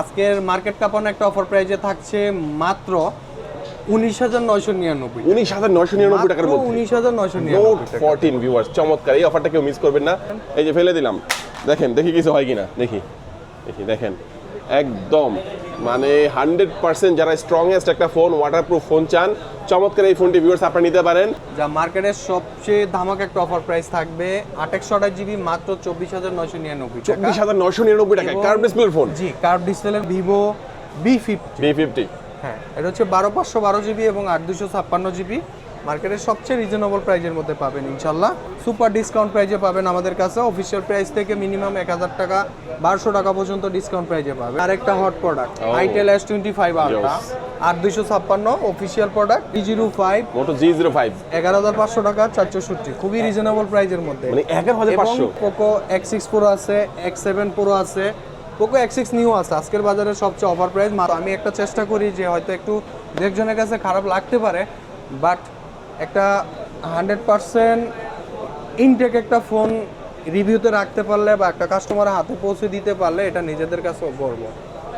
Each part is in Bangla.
আজকের মার্কেট কাপানো একটা অফার প্রাইজে থাকছে মাত্র উনিশ হাজার নয়শো নিরানব্বই উনিশ হাজার নয়শো নিরানব্বই টাকার মধ্যে। উনিশ হাজার নয়শো নোট নিরানব্বই ফোরটিন ভিউয়ার্স চমৎকার এই অফারটা কেউ মিস করবেন না। এই যে ফেলে দিলাম। দেখেন দেখি কিছু হয় কিনা। দেখি দেখি দেখেন। একদম। মানে হান্ড্রেড পার্সেন্ট যারা স্ট্রংয়েস্ট একটা ফোন ওয়াটারপ্রুফ ফোন চান চমৎকার এই ফোনটি ভিউয়ার্স আপনারা নিতে পারেন। যা মার্কেটের সবচেয়ে ধামাক একটা অফার প্রাইস থাকবে আঠাশশো আঠাশ জিবি মাত্র চব্বিশ হাজার নয়শো নিরানব্বই চব্বিশ হাজার নয়শো নিরানব্বই টাকা কার্ভ ডিসপ্লের phone G curve display Vivo V fifty V fifty হ্যাঁ এটা হচ্ছে বারো পাঁচশো বারো জিবি এবং আট দুশো ছাপ্পান্ন জিবি মার্কেটের সবচেয়ে রিজনেবল প্রাইজের মধ্যে পাবেন ইনশাল্লাহ সুপার ডিসকাউন্ট প্রাইজে পাবেন আমাদের কাছে। অফিসিয়াল প্রাইস থেকে মিনিমাম এক হাজার টাকা বারোশো টাকা পর্যন্ত ডিসকাউন্ট প্রাইজে পাবেন। আরেকটা hot product. Itel S twenty five ultra আট দুইশো ছাপ্পান্ন অফিসিয়াল প্রোডাক্ট টি zero five Moto G zero five এগারো হাজার পাঁচশো টাকা চারশো চারশোষট্টি খুবই রিজনেবল প্রাইজের মধ্যে। এবং পোকো এক্স সিক্স প্রো আছে এক্স সেভেন প্রো আছে। পোকো এক্স সিক্স নিউ আছে। আজকের বাজারে সবচেয়ে অফার প্রাইস আমি একটা চেষ্টা করি যে হয়তো একটু দু একজনের কাছে খারাপ লাগতে পারে বাট একটা হান্ড্রেড পারসেন্ট ইনটেক একটা ফোন রিভিউতে রাখতে পারলে বা একটা কাস্টমারের হাতে পৌঁছে দিতে পারলে এটা নিজেদের কাছে গর্ব।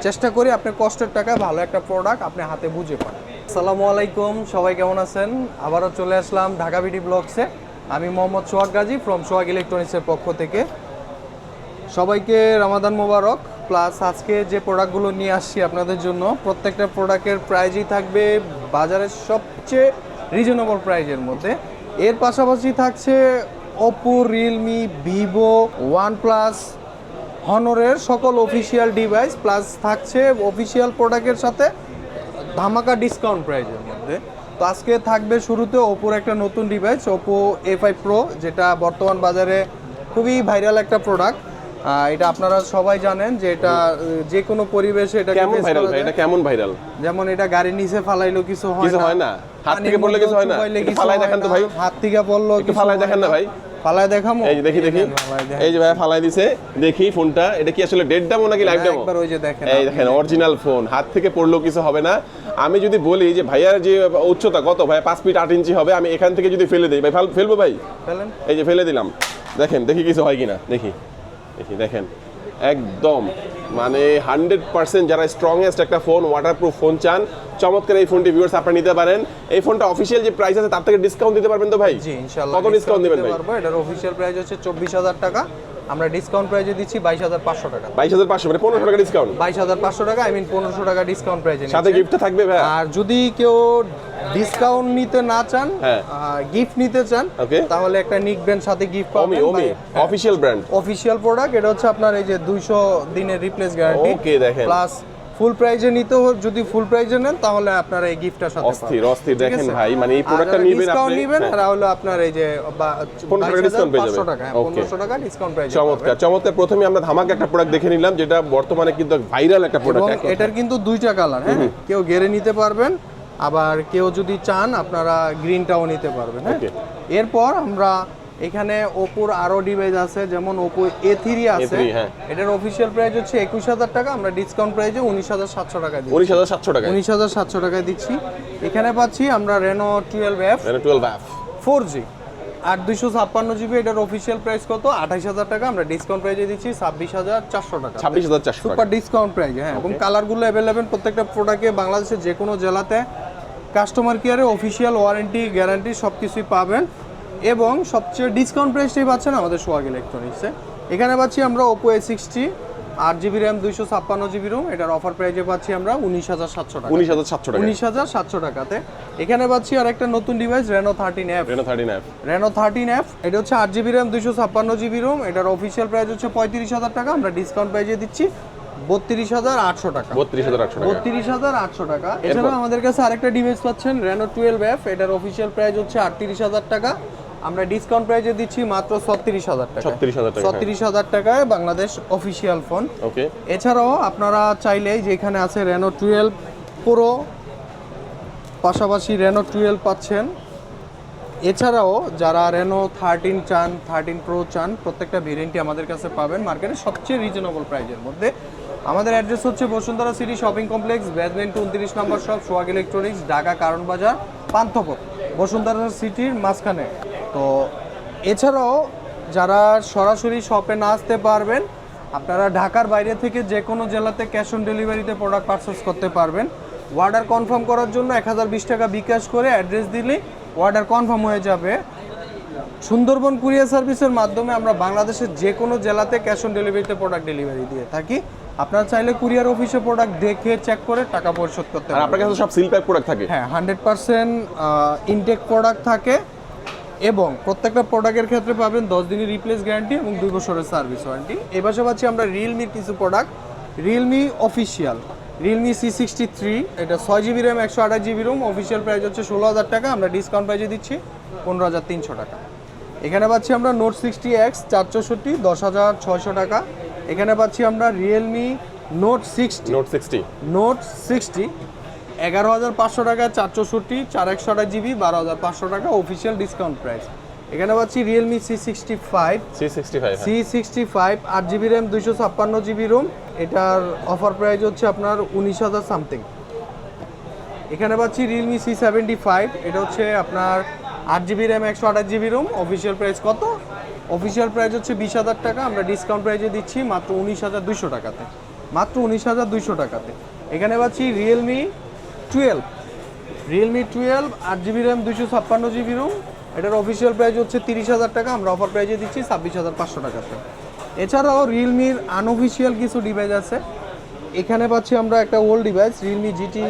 চেষ্টা করি আপনি কষ্টের টাকায় ভালো একটা প্রোডাক্ট আপনি হাতে বুঝে পান। আসসালামু আলাইকুম, সবাই কেমন আছেন? আবারও চলে আসলাম ঢাকা বিডি ব্লগসে। আমি মোহাম্মদ সোহাগ গাজী ফ্রম সোহাগ ইলেকট্রনিক্সের পক্ষ থেকে। সবাইকে রমাদান মোবারক প্লাস আজকে যে প্রোডাক্টগুলো নিয়ে আসছি আপনাদের জন্য, প্রত্যেকটা প্রোডাক্টের প্রাইজই থাকবে বাজারের সবচেয়ে রিজনেবল প্রাইজের মধ্যে। এর পাশাপাশি থাকছে ওপো রিয়েলমি ভিভো ওয়ানপ্লাস হনরের সকল অফিসিয়াল ডিভাইস প্লাস থাকছে অফিসিয়াল প্রোডাক্টের সাথে ধামাকা ডিসকাউন্ট প্রাইজের মধ্যে। তো আজকে থাকবে শুরুতে ওপোর একটা নতুন device Oppo A five pro যেটা বর্তমান বাজারে খুবই ভাইরাল একটা প্রোডাক্ট এটা আপনারা সবাই জানেন যে এটা যে কোনো পরিবেশে এটা কেমন ভাইরাল ভাই? এটা কেমন ভাইরাল যেমন এটা গাড়ির নিচে ফালাইলো কিছু হয় কিছু হয় না? হাত থেকে পড়লে কিছু হয় না? ফালায় দেখান তো ভাই। হাত থেকে পড়ল একটু হয় দেখান না। ভাই। ফালায় দেখামো? এই যে দেখি দেখি। এই যে ভাই ফালাই দিছে। দেখি ফোনটা। এটা কি আসলে ডেড ডেমো নাকি লাইভ ডেমো একবার ওই যে দেখেন এই দেখেন অরিজিনাল ফোন হাত থেকে পড়লেও কিছু হবে না। আমি যদি বলি যে ভাইয়ার যে উচ্চতা কত ভাই? পাঁচ ফিট আট ইঞ্চি হবে। আমি এখান থেকে যদি ফেলে দিই ভাই ফাল- ফেলব ভাই? ফেলেন। এই যে ফেলে দিলাম। দেখেন দেখি কিছু হয় কিনা। দেখি। দেখি দেখেন। একদম মানে হান্ড্রেড পার্সেন্ট যারা স্ট্রংয়েস্ট একটা ফোন ওয়াটারপ্রুফ ফোন চান চমৎকার এই ফোনটি ভিউয়ার্স আপনারা নিতে পারেন। এই ফোনটা অফিসিয়াল যে প্রাইস আছে তার থেকে ডিসকাউন্ট দিতে পারবেন তো ভাই? জি ইনশাআল্লাহ কত ডিসকাউন্ট দিবেন ভাই? এটার অফিসিয়াল প্রাইস হচ্ছে চব্বিশ হাজার টাকা। আমরা ডিসকাউন্ট প্রাইজে দিচ্ছি বাইশ হাজার পাঁচশো টাকা। বাইশ হাজার পাঁচশো মানে পনেরোশো টাকা ডিসকাউন্ট বাইশ হাজার পাঁচশো টাকা আই মিন পনেরোশো টাকা ডিসকাউন্ট প্রাইজে সাথে গিফট থাকবে ভাই আর যদি কেউ ডিসকাউন্ট নিতে না চান হ্যাঁ। গিফট নিতে চান ওকে তাহলে একটা নিক ব্র্যান্ড সাথে গিফট পাবেন ওমি অফিশিয়াল ব্র্যান্ড অফিশিয়াল প্রোডাক্ট এটা হচ্ছে আপনার এই যে দুইশো দিনের রিপ্লেস গ্যারান্টি ওকে দেখেন। প্লাস ফুল প্রাইজে নিতে যদি ফুল প্রাইজে নেন তাহলে আপনার এই গিফটটা সাথে অস্থির পাবেন। অস্থির। দেখেন ভাই মানে এই আর প্রোডাক্টটা নিবেন আপনি নিবেন হ্যাঁ। তারা হলো আপনার এই যে বা- 1500 টাকা discount পেয়ে 22,500 যাবেন। টাকা হ্যাঁ, 1500 টাকা ডিসকাউন্ট প্রাইস চমৎকার চমৎকার। প্রথমে আমরা ধামাকা একটা প্রোডাক্ট দেখে নিলাম যেটা বর্তমানে কিন্তু ভাইরাল একটা প্রোডাক্ট এটার কিন্তু দুইটা কালার হ্যাঁ? কেউ গেরে নিতে পারবেন আবার কেউ যদি চান আপনারা গ্রিনটাও নিতে পারবেন হ্যাঁ? এরপর আমরা এখানে ওপোর আরও ডিভাইস আছে যেমন ওপো এ থ্রি আছে। A3 হ্যাঁ। এটার অফিসিয়াল প্রাইস হচ্ছে একুশ হাজার টাকা আমরা ডিসকাউন্ট প্রাইসে উনিশ হাজার সাতশো টাকা দিচ্ছি। উনিশ হাজার সাতশো টাকা উনিশ হাজার সাতশো টাকায় দিচ্ছি। এখানে পাচ্ছি আমরা রেনো টুয়েলভ এফ টুয়েলভ অ্যাপ ফোর জি আর দুইশো ছাপ্পান্ন জিবি এটার অফিসিয়াল প্রাইস কত? আঠাইশ হাজার টাকা আমরা ডিসকাউন্ট প্রাইসে দিচ্ছি ছাব্বিশ হাজার চারশো টাকা। ছাব্বিশ হাজার চারশো সুপার ডিসকাউন্ট প্রাইস হ্যাঁ। এবং কালারগুলো অ্যাভেলেবেল প্রত্যেকটা প্রোডাক্টে বাংলাদেশের যে কোনো জেলাতে। কাস্টমার কেয়ারে অফিসিয়াল ওয়ারেন্টি গ্যারান্টি সব কিছুই পাবেন। এবং সবচেয়ে ডিসকাউন্ট প্রাইসটাই পাচ্ছেন আমাদের সোয়াগ ইলেকট্রনিক্সে এখানে পাচ্ছি আমরা ওপো এ সিক্সটি আট জিবি র্যাম দুইশো ছাপ্পান্ন জিবি রুম এটার অফার প্রাইজে পাচ্ছি আমরা উনিশ হাজার সাতশো টাকা। উনিশ হাজার সাতশো টাকা। উনিশ হাজার সাতশো টাকাতে। এখানে পাচ্ছি আর একটা নতুন device Reno thirteen F Reno thirteen app Reno thirteen F এটা হচ্ছে আট জিবি র্যাম দুশো ছাপ্পান্ন জিবি রুম এটার অফিসিয়াল প্রাইস হচ্ছে পঁয়ত্রিশ হাজার টাকা। আমরা ডিসকাউন্ট প্রাইজে দিচ্ছি বত্রিশ হাজার আটশো টাকা। বত্রিশ হাজার আটশো টাকা। বত্রিশ হাজার আটশো টাকা। এছাড়াও আমাদের কাছে আরেকটা ডিভাইস পাচ্ছেন রেনো টুয়েলভ এফ এটার অফিসিয়াল প্রাইস হচ্ছে আটত্রিশ হাজার টাকা। আমরা ডিসকাউন্ট প্রাইজে দিচ্ছি মাত্র ছত্রিশ হাজার টাকা। 36,000 টাকা, হ্যাঁ। ছত্রিশ হাজার টাকায় বাংলাদেশ অফিসিয়াল ফোন ওকে। এছাড়াও আপনারা চাইলে যে এখানে আছে রেনো টুয়েলভ প্রো পাশাপাশি রেনো টুয়েলভ পাচ্ছেন। এছাড়াও যারা রেনো থার্টিন চান থার্টিন প্রো চান প্রত্যেকটা ভেরিয়েন্টই আমাদের কাছে পাবেন মার্কেটে সবচেয়ে রিজনেবল প্রাইজের মধ্যে। আমাদের অ্যাড্রেস হচ্ছে Bashundhara city shopping complex basement উনত্রিশ নম্বর শপ সোয়াগ ইলেকট্রনিক্স ঢাকা কারণ বাজার পান্থপথ বসুন্ধরা সিটির মাঝখানে। তো এছাড়াও যারা সরাসরি শপে না আসতে পারবেন আপনারা ঢাকার বাইরে থেকে যে কোনো জেলাতে ক্যাশ অন ডেলিভারিতে প্রোডাক্ট পারচেস করতে পারবেন। অর্ডার কনফার্ম করার জন্য এক হাজার বিশ টাকা বিকাশ করে অ্যাড্রেস দিলে অর্ডার কনফার্ম হয়ে যাবে। সুন্দরবন কুরিয়ার সার্ভিসের মাধ্যমে আমরা বাংলাদেশের যে কোনো জেলাতে ক্যাশ অন ডেলিভারিতে প্রোডাক্ট ডেলিভারি দিয়ে থাকি। আপনারা চাইলে কুরিয়ার অফিসে প্রোডাক্ট দেখে চেক করে টাকা পরিশোধ করতে আর পারবেন। আপনার কাছে সব সিল প্যাক প্রোডাক্ট থাকে। হ্যাঁ হান্ড্রেড পার্সেন্ট ইনটেক প্রোডাক্ট থাকে। এবং প্রত্যেকটা প্রোডাক্টের ক্ষেত্রে পাবেন দশ দিনের রিপ্লেস গ্যারান্টি এবং দুই বছরের সার্ভিস ওয়ারেন্টি এ পাশাপাশি আমরা রিয়েলমির কিছু product Realme official Realme C sixty three এটা ছয় জিবি র্যাম একশো আঠাশ জিবি রুম অফিসিয়াল প্রাইস হচ্ছে ষোলো হাজার টাকা। আমরা ডিসকাউন্ট প্রাইজে দিচ্ছি পনেরো হাজার তিনশো টাকা। এখানে পাচ্ছি আমরা নোট সিক্সটি এক্স চার চৌষট্টি দশ হাজার ছয়শো টাকা। এখানে পাচ্ছি আমরা Realme note sixty note sixty note sixty এগারো হাজার পাঁচশো টাকা চার চৌষট্টি চার একশো আঠাশ জিবি বারো হাজার পাঁচশো টাকা অফিসিয়াল ডিসকাউন্ট প্রাইস এখানে পাচ্ছি Realme C sixty five C sixty five C sixty five আট জিবি র্যাম দুইশো ছাপ্পান্ন জিবি রুম এটার অফার প্রাইস হচ্ছে আপনার উনিশ হাজার সামথিং এখানে পাচ্ছি রিয়েলমি সি সেভেন্টি ফাইভ এটা হচ্ছে আপনার আট জিবি র্যাম একশো আঠাশ জিবি রুম অফিসিয়াল প্রাইস কত? অফিসিয়াল প্রাইস হচ্ছে বিশ হাজার টাকা। আমরা ডিসকাউন্ট প্রাইসে দিচ্ছি মাত্র উনিশ হাজার দুইশো টাকাতে। মাত্র উনিশ হাজার দুইশো টাকাতে। এখানে পাচ্ছি রিয়েলমি টুয়েলভ রিয়েলমি টুয়েলভ আট জিবি র্যাম দুইশো ছাপ্পান্ন জিবি রুম এটার অফিসিয়াল প্রাইস হচ্ছে তিরিশ হাজার টাকা। আমরা অফার প্রাইসে দিচ্ছি ছাব্বিশ হাজার পাঁচশো টাকাতে এছাড়াও রিয়েলমির আনঅফিসিয়াল কিছু ডিভাইস আছে। এখানে পাচ্ছি আমরা একটা old device Realme GT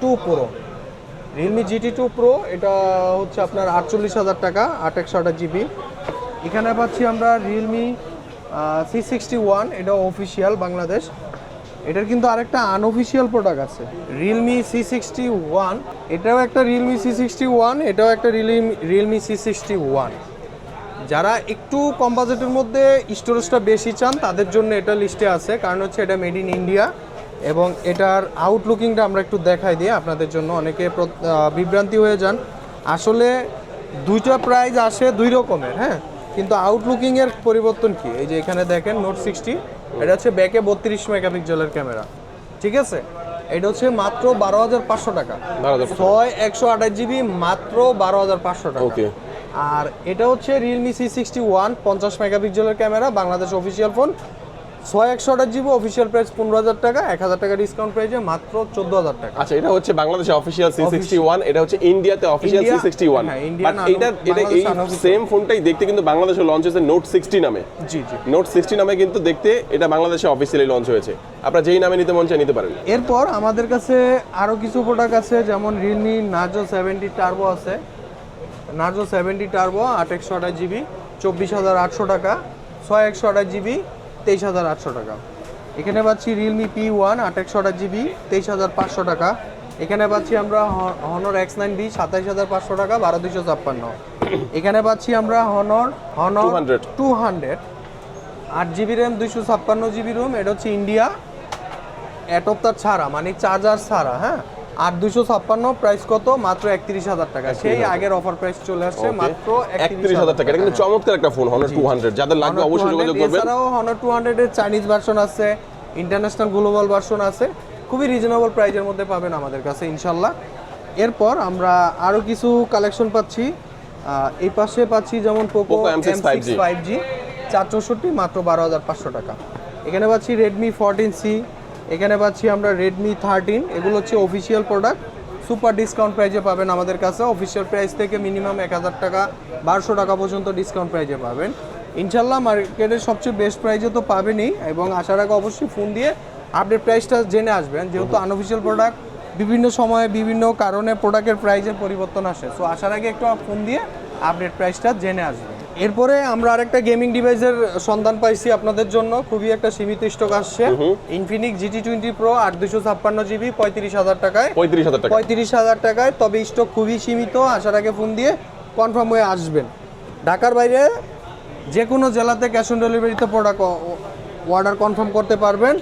two pro Realme GT two pro এটা হচ্ছে আপনার আটচল্লিশ হাজার টাকা, আট একশো আঠাশ জিবি এখানে পাচ্ছি আমরা রিয়েলমি সি সিক্সটি ওয়ান এটা অফিসিয়াল বাংলাদেশ। এটার কিন্তু আরেকটা আনঅফিসিয়াল প্রোডাক্ট আছে। রিয়েলমি সি সিক্সটি ওয়ান এটাও একটা রিয়েলমি সি সিক্সটি ওয়ান এটাও একটা Realme Realme C sixty one যারা একটু কম বাজেটের মধ্যে স্টোরেজটা বেশি চান, তাদের জন্য এটা লিস্টে আছে। কারণ হচ্ছে এটা মেড ইন ইন্ডিয়া এবং এটার আউটলুকিংটা আমরা একটু দেখাই দিই আপনাদের জন্য অনেকে বিভ্রান্তি হয়ে যান। আসলে দুইটা প্রাইস আসে দুই রকমের হ্যাঁ? কিন্তু আউটলুকিংয়ের পরিবর্তন কি? এই যে এখানে দেখেন নোট সিক্সটি এটা হচ্ছে ব্যাকে বত্রিশ মেগাপিক্সেলের ক্যামেরা। ঠিক আছে? এটা হচ্ছে মাত্র বারো হাজার পাঁচশো টাকা। ছয় একশো আঠাশ জিবি মাত্র বারো হাজার পাঁচশো টাকা। ওকে আর এটা হচ্ছে রিয়েলমি সি সিক্সটি ওয়ান পঞ্চাশ মেগাপিক্সেলের ক্যামেরা বাংলাদেশ অফিসিয়াল ফোন ছয় একশো আঠাশ জিবি অফিসিয়াল প্রাইস পনেরো হাজার টাকা এক হাজার টাকা ডিসকাউন্ট প্রাইসে মাত্র চোদ্দ হাজার টাকা। আচ্ছা এটা হচ্ছে বাংলাদেশে অফিসিয়াল সি সিক্সটি ওয়ান এটা হচ্ছে ইন্ডিয়াতে অফিসিয়াল সি সিক্সটি ওয়ান এটা এটা এই সেম ফোনটাই দেখতে কিন্তু বাংলাদেশে লঞ্চ হয়েছে নোট সিক্সটি নামে। জি জি। নোট সিক্সটি নামে কিন্তু দেখতে এটা বাংলাদেশে অফিসিয়ালি লঞ্চ হয়েছে। আপনারা যেই নামে নিতে মন চায় নিতে পারেন। এরপর আমাদের কাছে আরও কিছু প্রোডাক্ট আছে যেমন রিয়েলমি নার্জো সেভেন্টি টার্বো আছে। নার্জো সেভেন্টি টার্বো আট একশো আঠাশ জিবি চব্বিশ হাজার আটশো টাকা ছয় একশো আঠাশ জিবি তেইশ হাজার আটশো টাকা। এখানে পাচ্ছি রিয়েলমি পি ওয়ান আট একশো আঠাশ জিবি তেইশ হাজার পাঁচশো টাকা। এখানে পাচ্ছি আমরা হনর এক্স নাইন বি সাতাইশ হাজার পাঁচশো টাকা বারো দুশো ছাপ্পান্ন। এখানে পাচ্ছি আমরা হনর হনর 200 টু হান্ড্রেড আট জিবি র্যাম দুইশো ছাপ্পান্ন জিবি রুম এটা হচ্ছে ইন্ডিয়া অ্যাটপটার ছাড়া মানে চার্জার ছাড়া হ্যাঁ? আর দুশো ছাপ্পান্ন প্রাইস কত? মাত্র একত্রিশ হাজার টাকা। সেই আগের অফার প্রাইস চলে আসছে মাত্র একত্রিশ হাজার টাকা। এটা কিন্তু চমৎকার একটা ফোন হনার টু হান্ড্রেড যাদের লাগবে অবশ্যই যোগাযোগ করবেন। এছাড়াও হনার টু হান্ড্রেডের চাইনিজ ভার্সন আছে ইন্টারন্যাশনাল গ্লোবাল ভার্সন আছে। খুবই রিজনেবল প্রাইজের মধ্যে পাবেন আমাদের কাছে ইনশাল্লাহ। এরপর আমরা আরও কিছু কালেকশন পাচ্ছি। এই পাশে পাচ্ছি যেমন Poco M six five G চার চৌষট্টি মাত্র বারো হাজার পাঁচশো টাকা। এখানে পাচ্ছি রেডমি ফোরটিন সি এখানে পাচ্ছি আমরা রেডমি থার্টিন এগুলো হচ্ছে অফিসিয়াল প্রোডাক্ট সুপার ডিসকাউন্ট প্রাইজে পাবেন আমাদের কাছে। অফিসিয়াল প্রাইস থেকে মিনিমাম এক হাজার টাকা, বারোশো টাকা পর্যন্ত ডিসকাউন্ট প্রাইজে পাবেন। ইনশাল্লাহ মার্কেটের সবচেয়ে বেস্ট প্রাইজে তো পাবেনই এবং আসার আগে অবশ্যই ফোন দিয়ে আপডেট প্রাইসটা জেনে আসবেন। যেহেতু আনঅফিসিয়াল প্রোডাক্ট বিভিন্ন সময়ে বিভিন্ন কারণে প্রোডাক্টের প্রাইজের পরিবর্তন আসে। সো আসার আগে একটু ফোন দিয়ে আপডেট প্রাইসটা জেনে আসবেন। এরপরে আমরা আরেকটা গেমিং ডিভাইসের সন্ধান পাইছি আপনাদের জন্য। খুবই একটা সীমিত স্টক আসছে। ইনফিনিক্স জিটি টোয়েন্টি প্রো আট দুশো ছাপ্পান্ন জিবি পঁয়ত্রিশ হাজার টাকায়। পঁয়ত্রিশ হাজার টাকা। পঁয়ত্রিশ হাজার টাকায় তবে স্টক খুবই সীমিত। আসার আগে ফোন দিয়ে কনফার্ম হয়ে আসবেন। ঢাকার বাইরে যে কোনো জেলাতে ক্যাশ অন ডেলিভারিতে প্রোডাক্ট অর্ডার কনফার্ম করতে পারবেন।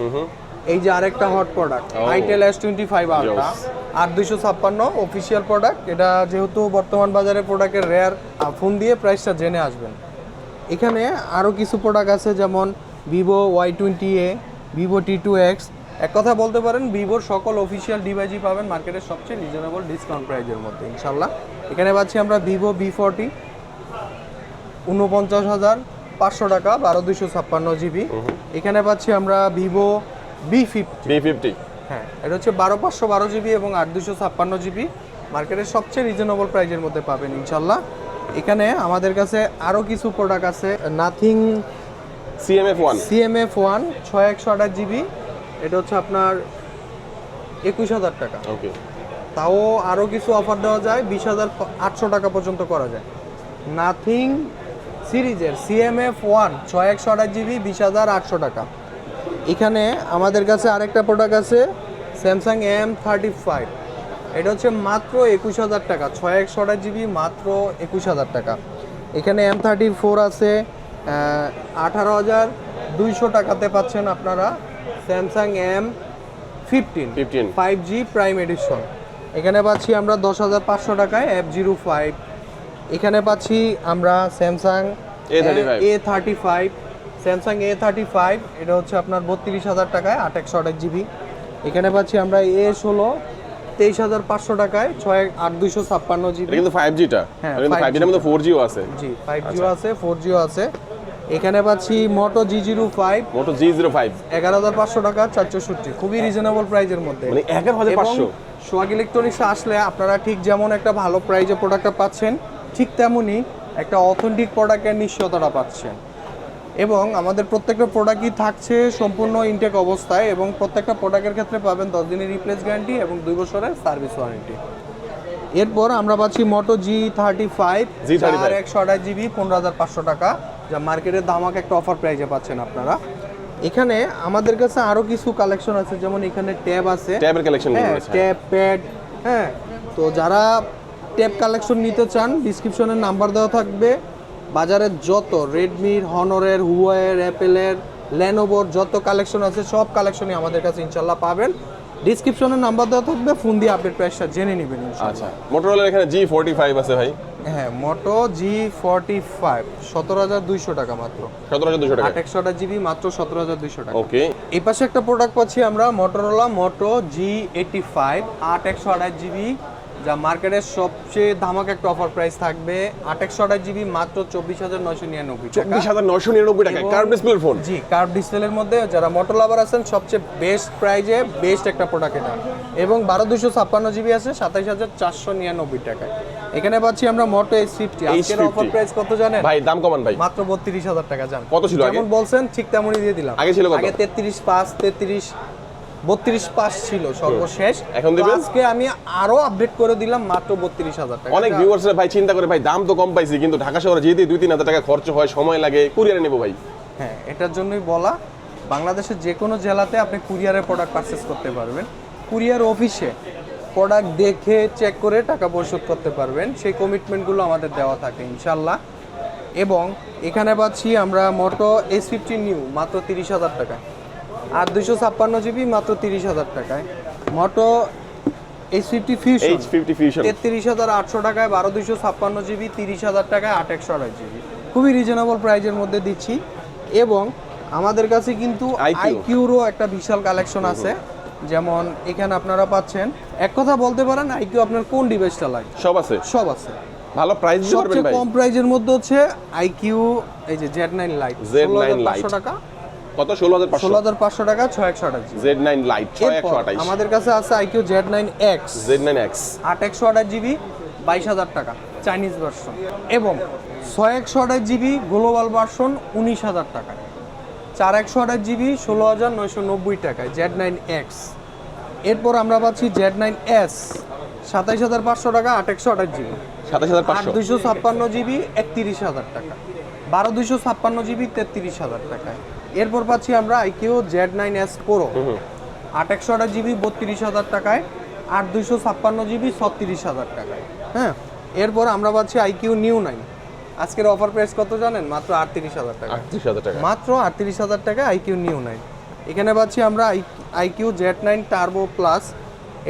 এই যে আরেকটা hot product. Itel S twenty five ultra. আর দুইশো ছাপ্পান্ন অফিসিয়াল প্রোডাক্ট এটা যেহেতু বর্তমান বাজারে প্রোডাক্টের রেয়ার ফোন দিয়ে প্রাইসটা জেনে আসবেন। এখানে আরও কিছু প্রোডাক্ট আছে যেমন Vivo Y twenty A Vivo T two X এক কথা বলতে পারেন ভিভোর সকল অফিসিয়াল ডিভাইসই পাবেন মার্কেটের সবচেয়ে রিজনেবল ডিসকাউন্ট প্রাইজের মধ্যে ইনশাল্লাহ এখানে পাচ্ছি আমরা ভিভো বি ফোরটি উনপঞ্চাশ হাজার পাঁচশো টাকা বারো দুইশো ছাপ্পান্ন জিবি এখানে পাচ্ছি আমরা Vivo V fifty V fifty হ্যাঁ এটা হচ্ছে বারো পাঁচশো বারো জিবি এবং আট দুশো ছাপ্পান্ন জিবি। মার্কেটের সবচেয়ে রিজনেবল প্রাইজের মধ্যে পাবেন ইনশাল্লাহ। এখানে আমাদের কাছে আরও কিছু প্রোডাক্ট আছে Nothing CMF one CMF one ছয় একশো আঠাশ জিবি। এটা হচ্ছে আপনার একুশ হাজার টাকা। ওকে তাও আরও কিছু অফার দেওয়া যায় বিশ হাজার আটশো টাকা পর্যন্ত করা যায়। নাথিং সিরিজের সিএমএফ ওয়ান ছয় একশো আঠাশ জিবি বিশ হাজার আটশো টাকা। এখানে আমাদের কাছে আরেকটা প্রোডাক্ট আছে স্যামসাং এম থার্টি ফাইভ এটা হচ্ছে মাত্র একুশ হাজার টাকা ছয় একশো আঠাশ জিবি মাত্র একুশ হাজার টাকা। এখানে এম থার্টি ফোর আছে আঠারো হাজার দুইশো টাকাতে পাচ্ছেন আপনারা Samsung M fifteen 15 five G prime edition এখানে পাচ্ছি আমরা দশ হাজার পাঁচশো টাকায় এফ জিরো ফাইভ এখানে পাচ্ছি আমরা Samsung A thirty five Samsung A thirty five এটা হচ্ছে আপনার বত্রিশ হাজার টাকায় আট একশো আঠাশ জিবি। এখানে পাচ্ছি আমরা এ ষোলো তেইশ হাজার পাঁচশো টাকায় ছয় আট দুইশো ছাপ্পান্ন জিবি। কিন্তু ফাইভ জিটা হ্যাঁ, ফাইভ জিটার মধ্যে ফোর জিও আছে। জি ফাইভ জিও আছে ফোর জিও আছে। এখানে পাচ্ছি Moto G zero five Moto G zero five এগারো হাজার পাঁচশো টাকা চারশোষট্টি খুবই রিজনেবল প্রাইজের মধ্যে। মানে এগারো হাজার পাঁচশো। সোয়াগ ইলেকট্রনিক্সে আসলে আপনারা ঠিক যেমন একটা ভালো প্রাইজে প্রোডাক্টটা পাচ্ছেন ঠিক তেমনই একটা অথেন্টিক প্রোডাক্টের নিশ্চয়তাটা পাচ্ছেন। এবং আমাদের প্রত্যেকটা প্রোডাক্টই থাকছে সম্পূর্ণ ইনটেক অবস্থায় এবং প্রত্যেকটা প্রোডাক্টের ক্ষেত্রে পাবেন দশ দিনের রিপ্লেস গ্যারান্টি এবং দুই বছরের সার্ভিস ওয়ারেন্টি এরপর আমরা পাচ্ছি Moto G thirty five G35 চার একশো আঠাশ জিবি পনেরো হাজার পাঁচশো টাকা যা মার্কেটের দামাক একটা অফার প্রাইজে পাচ্ছেন আপনারা। এখানে আমাদের কাছে আরও কিছু কালেকশন আছে যেমন এখানে ট্যাব আছে। ট্যাবের কালেকশন হ্যাঁ ট্যাব প্যাড হ্যাঁ। তো যারা ট্যাব কালেকশন নিতে চান ডিসক্রিপশনে নাম্বার দেওয়া থাকবে। বাজারের যত রেডমির হনরের হুয়ার অ্যাপেলের ল্যানোভোর যত কালেকশন আছে সব কালেকশনই আমাদের কাছে ইনশাল্লাহ পাবেন। ডিসক্রিপশনে নাম্বার দেওয়া থাকবে ফোন দিয়ে আপডেট প্রাইসটা জেনে নেবেন আচ্ছা মোটরোলার এখানে জি ফোর্টি ফাইভ আছে ভাই। হ্যাঁ মোটো জি ফর্টি ফাইভ সতেরো হাজার দুইশো টাকা মাত্র। সতেরো হাজার দুশো টাকা। আট একশো আঠাশ জিবি মাত্র সতেরো হাজার দুইশো টাকা। ওকে এই পাশে একটা প্রোডাক্ট পাচ্ছি আমরা মোটরোলা মোটো জি এইটি ফাইভ আট একশো আঠাশ জিবি যা মার্কেটের সবচেয়ে ধামাক একটা অফার প্রাইস থাকবে আট একশো আঠাশ জিবি মাত্র চব্বিশ হাজার নয়শো নিরানব্বই চব্বিশ হাজার নশো নিরানব্বই টাকা কার্ভ ডিসপ্লের ফোন জি কার্ভ ডিসপ্লের মধ্যে যারা মোটো লাভার আছেন সবচেয়ে বেস্ট প্রাইজে বেস্ট একটা প্রোডাক্ট এটা। এবং বারো দুশো ছাপ্পান্ন জিবি আছে সাতাইশ হাজার চারশো নিরানব্বই টাকায়। এখানে পাচ্ছি আমরা মোটো এইচ ফিফটি আজকের অফার প্রাইস কত জানেন? ভাই দাম কমান ভাই। মাত্র বত্রিশ হাজার টাকা জান। কত ছিল যেমন বলছেন ঠিক তেমনই দিয়ে দিলাম। আগে ছিল কত? আগে তেত্রিশ পাঁচ তেত্রিশ বত্রিশ পাঁচ ছিল সর্বশেষ। এখন আজকে আমি আরও আপডেট করে দিলাম মাত্র বত্রিশ হাজার টাকা। অনেক ভিউয়ার্সরা ভাই চিন্তা করে ভাই দাম তো কম পাইছি কিন্তু ঢাকা শহরে যেতে দুই তিন হাজার টাকা খরচ হয় সময় লাগে কুরিয়ারে নেব ভাই। হ্যাঁ এটার জন্যই বলা বাংলাদেশের যে কোনো জেলাতে আপনি কুরিয়ারের প্রোডাক্ট পারচেস করতে পারবেন। কুরিয়ার অফিসে প্রোডাক্ট দেখে চেক করে টাকা পরিশোধ করতে পারবেন। সেই কমিটমেন্টগুলো আমাদের দেওয়া থাকে ইনশাল্লাহ এবং এখানে পাচ্ছি আমরা মোটো এস ফিফটি নিউ মাত্র তিরিশ হাজার টাকা। আর দুইশো ছাপ্পান্ন জিবি মাত্র তিরিশ হাজার টাকায়। Moto H fifty fusion H fifty fusion তেত্রিশ হাজার আটশো টাকায় বারো দুইশো ছাপ্পান্ন জিবি তিরিশ হাজার টাকায় আট একশো আড়াই জিবি। খুবই রিজনেবল প্রাইজের মধ্যে দিচ্ছি। এবং আমাদের কাছে কিন্তু আইকিউরও একটা বিশাল কালেকশন আছে। যেমন এখানে আপনারা পাচ্ছেন এক কথা বলতে পারেন আইকিউ আপনার কোন ডিভাইসটা লাগে? সব আছে। সব আছে। ভালো প্রাইস সবচেয়ে কম প্রাইজের মধ্যে হচ্ছে আইকিউ এই যে Z nine light Z9 Lite। টাকা। কত? ষোলো হাজার ষোলো হাজার পাঁচশো টাকা ছয় একশো আঠাশ জেড নাইন লাইট ছয় একশো আমাদের কাছে আছে IQ Z nine X. Z nine X. আট একশো আঠাশ জিবি বাইশ হাজার টাকা চাইনিজ ভার্সন। এবং ছয় একশো আঠাশ জিবি গ্লোবাল ভার্সন উনিশ হাজার টাকায় চার একশো আঠাশ জিবি ষোলো হাজার নয়শো নব্বই টাকায় জেড নাইন এক্স। এরপর আমরা পাচ্ছি জেড নাইন এস সাতাইশ হাজার পাঁচশো টাকা আট একশো আঠাশ জিবি। সাতাশ হাজার পাঁচশো। দুইশো ছাপ্পান্ন জিবি একত্রিশ হাজার টাকা। বারো দুইশো ছাপ্পান্ন জিবি তেত্রিশ হাজার টাকায়। এরপর পাচ্ছি আমরা IQ Z nine S pro আট একশো আঠাশ জিবি বত্রিশ হাজার টাকায়। আট দুইশো ছাপ্পান্ন জিবি ছত্রিশ হাজার টাকায়। হ্যাঁ? এরপর আমরা পাচ্ছি আইকিউ নিউ নাইন আজকের অফার প্রাইস কত জানেন? মাত্র আটত্রিশ হাজার টাকা। আটত্রিশ হাজার টাকা। মাত্র আটত্রিশ হাজার টাকা আইকিউ নিউ নাইন এখানে পাচ্ছি আমরা IQ Z nine turbo plus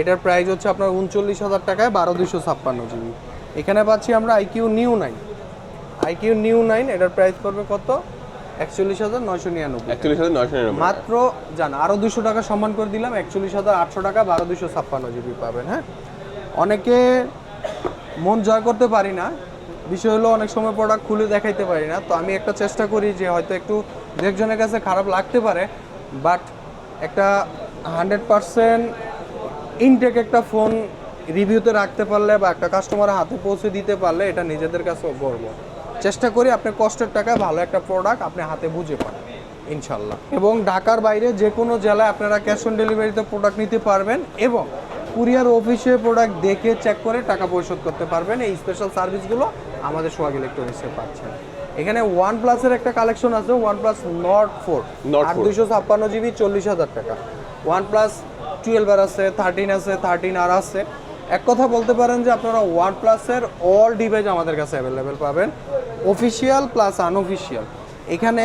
এটার প্রাইস হচ্ছে আপনার উনচল্লিশ হাজার টাকায় বারো দুইশো ছাপ্পান্ন জিবি। এখানে পাচ্ছি আমরা IQ new nine IQ new nine এটার প্রাইস পড়বে কত? একচল্লিশ হাজার নয়শো নিরানব্বই একচল্লিশ হাজার নয়শো নিরানব্বই মাত্র জান আরও দুশো টাকা সম্মান করে দিলাম একচল্লিশ হাজার আটশো টাকা বারো দুশো ছাপ্পান্ন জিবি পাবেন হ্যাঁ? অনেকে মন জয় করতে পারি না। বিষয় হলো অনেক সময় প্রোডাক্ট খুলে দেখাইতে পারি না। তো আমি একটা চেষ্টা করি যে হয়তো একটু একজনের কাছে খারাপ লাগতে পারে বাট একটা হান্ড্রেড পারসেন্ট ইনটেক একটা ফোন রিভিউতে রাখতে পারলে বা একটা কাস্টমারের হাতে পৌঁছে দিতে পারলে এটা নিজেদের কাছে গর্ব। চেষ্টা করি আপনার কষ্টের টাকায় ভালো একটা প্রোডাক্ট আপনি হাতে বুঝে পান ইনশাল্লাহ। এবং ঢাকার বাইরে যে কোনো জেলায় আপনারা ক্যাশ অন ডেলিভারিতে প্রোডাক্ট নিতে পারবেন এবং কুরিয়ার অফিসে প্রোডাক্ট দেখে চেক করে টাকা পরিশোধ করতে পারবেন। এই স্পেশাল সার্ভিসগুলো আমাদের সোহাগ ইলেকট্রনিক্সে পাচ্ছেন। এখানে ওয়ান প্লাসের একটা কালেকশন আছে ওয়ান প্লাস নট ফোর আর 4 দুইশো ছাপ্পান্ন জিবি চল্লিশ হাজার টাকা। ওয়ান প্লাস টুয়েলভ আর আছে থার্টিন আছে থার্টিন আর আছে। এক কথা বলতে পারেন যে আপনারা ওয়ান প্লাসের অল ডিভাইস আমাদের কাছে অ্যাভেলেবেল পাবেন। অফিসিয়াল প্লাস আনঅফিসিয়াল এখানে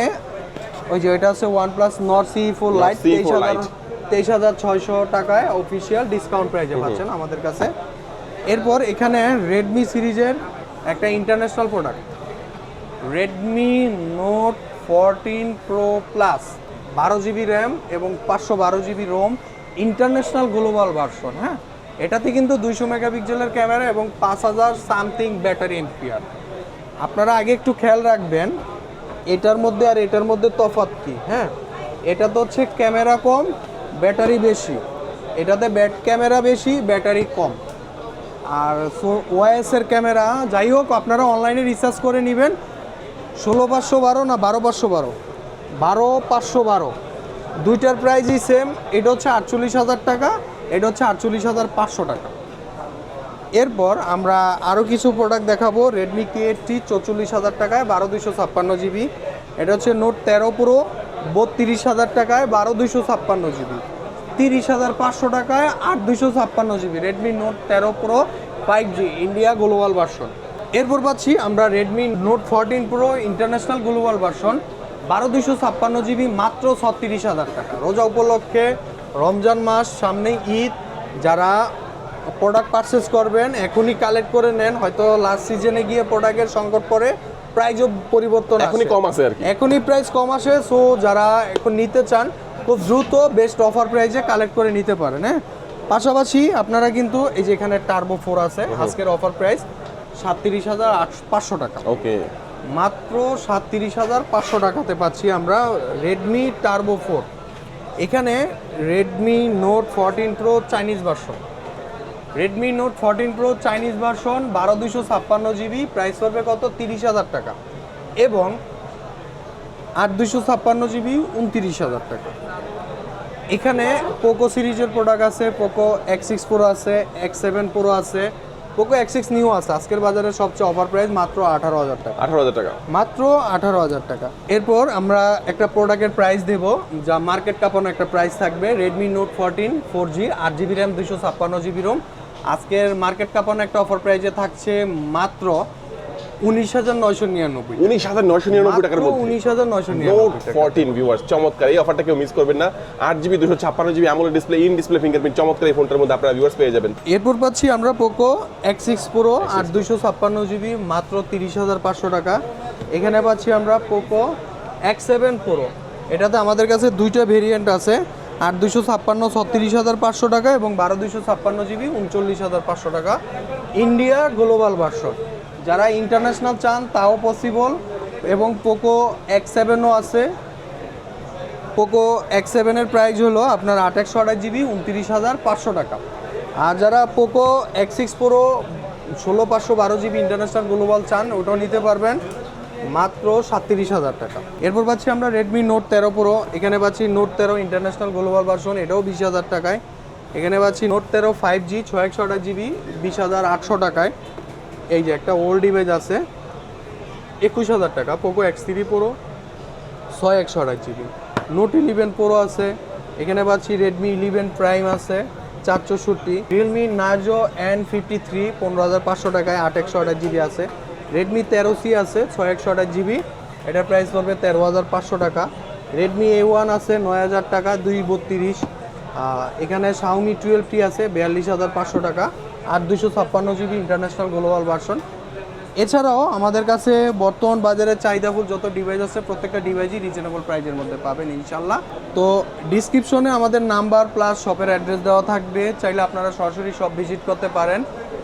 ওই যে এটা আছে one plus Nord C four lite C4 তেইশ হাজার তেইশ হাজার ছয়শো টাকায় অফিসিয়াল ডিসকাউন্ট প্রাইজে পাচ্ছেন আমাদের কাছে। এরপর এখানে রেডমি সিরিজের একটা international product. Redmi note fourteen pro plus বারো জিবি র্যাম এবং পাঁচশো বারো GB ROM international global version হ্যাঁ? এটাতে কিন্তু দুইশো মেগাপিক্সেলের ক্যামেরা এবং পাঁচ হাজার সামথিং ব্যাটারি এমপিআর। আপনারা আগে একটু খেয়াল রাখবেন, এটার মধ্যে আর এটার মধ্যে তফাৎ কি হ্যাঁ? এটা তো হচ্ছে ক্যামেরা কম, ব্যাটারি বেশি। এটাতে ব্যাট ক্যামেরা বেশি, ব্যাটারি কম। আর ওয়াইএস এর ক্যামেরা, যাই হোক, আপনারা অনলাইনে রিসার্চ করে নেবেন। ষোলো পাঁচশো বারো না বারো পাঁচশো বারো? বারো পাঁচশো বারো। দুইটার প্রাইসই সেম এটা হচ্ছে আটচল্লিশ হাজার টাকা। এটা হচ্ছে আটচল্লিশ হাজার পাঁচশো টাকা। এরপর আমরা আরও কিছু প্রোডাক্ট দেখাবো রেডমি কে এইটটি চৌচল্লিশ হাজার টাকায় বারো দুইশো ছাপ্পান্ন জিবি। এটা হচ্ছে নোট তেরো প্রো বত্রিশ হাজার টাকায় বারো দুইশো ছাপ্পান্ন জিবি। তিরিশ হাজার পাঁচশো টাকায় আট দুইশো ছাপ্পান্ন জিবি। রেডমি নোট তেরো pro five G India global version এরপর পাচ্ছি আমরা Redmi note fourteen pro international global version বারো দুইশো ছাপ্পান্ন জিবি মাত্র ছত্রিশ হাজার টাকা। রোজা উপলক্ষে রমজান মাস সামনেই ঈদ। যারা প্রোডাক্ট পারচেস করবেন এখনই কালেক্ট করে নেন। হয়তো লাস্ট সিজনে গিয়ে প্রোডাক্টের সংকট পড়ে প্রাইজও পরিবর্তন এখনই কম আছে আর। এখনই প্রাইস কম আসে সো যারা এখন নিতে চান খুব দ্রুত বেস্ট অফার প্রাইজে কালেক্ট করে নিতে পারেন হ্যাঁ? পাশাপাশি আপনারা কিন্তু এই যে এখানে টার্বো ফোর আছে আজকের অফার প্রাইস সাতত্রিশ হাজার পাঁচশো টাকা। ওকে। মাত্র সাতত্রিশ হাজার পাঁচশো টাকাতে পাচ্ছি আমরা রেডমি টার্বো ফোর এখানে Redmi note fourteen pro Chinese version Redmi note fourteen pro Chinese version বারো দুশো ছাপ্পান্ন জিবি প্রাইস পড়বে কত? তিরিশ হাজার টাকা। এবং আট দুশো ছাপ্পান্ন জিবি, উনতিরিশ হাজার টাকা। এখানে পোকো সিরিজের প্রোডাক্ট আছে পোকো এক্স সিক্স প্রো আছে এক্স সেভেন প্রো আছে পোকো এক্স সিক্স নিউ আছে। আজকের বাজারে সবচেয়ে অফার প্রাইস মাত্র আঠারো হাজার টাকা। আঠারো হাজার টাকা। মাত্র আঠারো হাজার টাকা। এরপর আমরা একটা প্রোডাক্টের প্রাইস দেব যা মার্কেট কাপানো একটা প্রাইস থাকবে Redmi note fourteen four G আট জিবি র্যাম দুশো ছাপ্পান্ন জিবি রোম আজকের মার্কেট কাপানো একটা অফার প্রাইসে থাকছে মাত্র উনিশ হাজার নয়শো নিরানব্বই উনিশ হাজার নয়শো নিরানব্বই টাকার মধ্যে। উনিশ হাজার নয়শো নোট নিরানব্বই টাকা। ফোরটিন ভিউয়ার্স চমৎকার। এই অফারটা কেউ মিস করবেন না। আট জিবি দুশো ছাপ্পান্ন জিবি আমলের ডিসপ্লে ইন ডিসপ্লে ফিঙ্গারপ্রিন্ট চমৎকার এই ফোনটার মধ্যে আপনারা ভিউয়ার্স পেয়ে যাবেন। এরপর পাচ্ছি আমরা পোকো এক্স সিক্স প্রো আট দুইশো ছাপ্পান্ন জিবি মাত্র তিরিশ হাজার পাঁচশো টাকা। এখানে পাচ্ছি আমরা পোকো এক্স সেভেন প্রো এটাতে আমাদের কাছে দুইটা ভেরিয়েন্ট আছে। আট দুশো ছাপ্পান্ন ছত্রিশ হাজার পাঁচশো টাকা এবং বারো দুশো ছাপ্পান্ন জিবি উনচল্লিশ হাজার পাঁচশো টাকা। ইন্ডিয়া গ্লোবাল ভার্সন যারা ইন্টারন্যাশনাল চান, তাও পসিবল এবং পোকো এক্স সেভেনও আছে। পোকো এক্স সেভেনের প্রাইস হলো আপনার আট একশো আঠাশ জিবি উনত্রিশ হাজার পাঁচশো টাকা। আর যারা পোকো এক্স সিক্স প্রো ষোলো পাঁচশো বারো জিবি ইন্টারন্যাশনাল গ্লোবাল চান, ওটাও নিতে পারবেন। মাত্র সাতত্রিশ হাজার টাকা। এরপর পাচ্ছি আমরা রেডমি নোট তেরো প্রো এখানে পাচ্ছি নোট তেরো ইন্টারন্যাশনাল গ্লোবাল ভার্সন এটাও বিশ হাজার টাকায়। এখানে পাচ্ছি নোট তেরো ফাইভ জি ছয় একশো আঠাশ জিবি বিশ হাজার আটশো টাকায়। এই যে একটা ওল্ড ইমেজ আছে, একুশ হাজার টাকা পোকো এক্স থ্রি প্রো ছয় একশো আঠাশ জিবি নোট ইলেভেন প্রো আছে, এখানে পাচ্ছি রেডমি ইলেভেন প্রাইম আছে চার চৌষট্টি Realme Narzo N fifty three পনেরো হাজার পাঁচশো টাকায় আট একশো আঠাশ জিবি আছে। রেডমি তেরো সি আছে, ছয় একশো আঠাশ জিবি এটার প্রাইস পড়বে তেরো হাজার পাঁচশো টাকা। রেডমি এ ওয়ান আছে, নয় হাজার টাকা, দুই বত্রিশ। এখানে শাওমি টুয়েলভটি আছে, বিয়াল্লিশ হাজার পাঁচশো টাকা। আর দুশো ছাপ্পান্ন জিবি ইন্টারন্যাশনাল গ্লোবাল ভার্সন এছাড়াও আমাদের কাছে বর্তমান বাজারে চাহিদাফুল যত ডিভাইস আছে, প্রত্যেকটা ডিভাইসই রিজনেবল প্রাইজের মধ্যে পাবেন ইনশাল্লাহ তো ডিসক্রিপশনে আমাদের নাম্বার প্লাস শপের অ্যাড্রেস দেওয়া থাকবে। চাইলে আপনারা সরাসরি শপ ভিজিট করতে পারেন।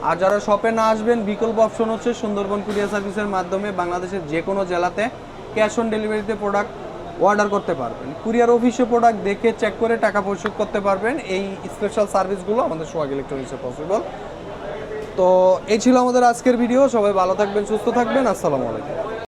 আর যারা শপে না আসবেন, বিকল্প অপশন হচ্ছে সুন্দরবন কুরিয়ার সার্ভিসের মাধ্যমে বাংলাদেশের যে কোনো জেলাতে ক্যাশ অন ডেলিভারিতে প্রোডাক্ট অর্ডার করতে পারবেন। কুরিয়ার অফিসে প্রোডাক্ট দেখে চেক করে টাকা পরিশোধ করতে পারবেন। এই স্পেশাল সার্ভিসগুলো আমাদের সোহাগ ইলেকট্রনিক্সে পসিবল তো এই ছিল আমাদের আজকের ভিডিও সবাই ভালো থাকবেন, সুস্থ থাকবেন। আসসালামু আলাইকুম।